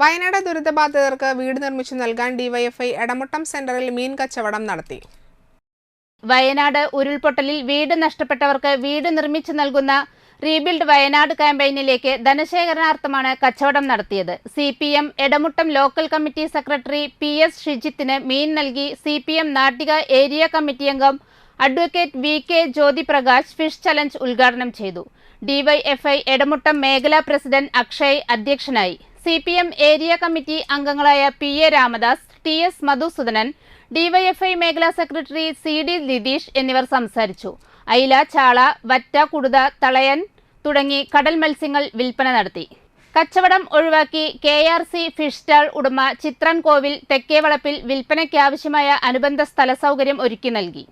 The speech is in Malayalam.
വയനാട് ദുരിതബാധിതർക്ക് വീട് നിർമ്മിച്ചു നൽകാൻ ഡിവൈഎഫ്ഐ എടമുട്ടം സെന്ററിൽ മീൻ കച്ചവടം നടത്തി. വയനാട് ഉരുൾപൊട്ടലിൽ വീട് നഷ്ടപ്പെട്ടവർക്ക് വീട് നിർമ്മിച്ചു നൽകുന്ന റീബിൽഡ് വയനാട് ക്യാമ്പയിനിലേക്ക് ധനശേഖരണാർത്ഥമാണ് കച്ചവടം നടത്തിയത്. C P M Edamuttam local committee secretary P S ഷിജിത്തിന് മീൻ നൽകി C P M Nattika area committee അംഗം advocate V K Jyothiprakash fish challenge ഉദ്ഘാടനം ചെയ്തു. ഡിവൈഎഫ്ഐ എടമുട്ടം മേഖലാ പ്രസിഡന്റ് അക്ഷയ് അധ്യക്ഷനായി. C P M area committee അംഗങ്ങളായ P A Ramadas T S Madhusoodanan DYFI മേഖലാ സെക്രട്ടറി സി ഡി നിതീഷ് എന്നിവർ സംസാരിച്ചു. അയില ചാള വറ്റ കുടുത തളയൻ തുടങ്ങി കടൽ മത്സ്യങ്ങൾ വിൽപ്പന നടത്തി. കച്ചവടം ഒഴിവാക്കി K R C fish stall ഉടമ ചിത്രൻ കോവിൽ തെക്കേവളപ്പിൽ വിൽപ്പനയ്ക്കാവശ്യമായ അനുബന്ധ സ്ഥല സൗകര്യം ഒരുക്കി നൽകി.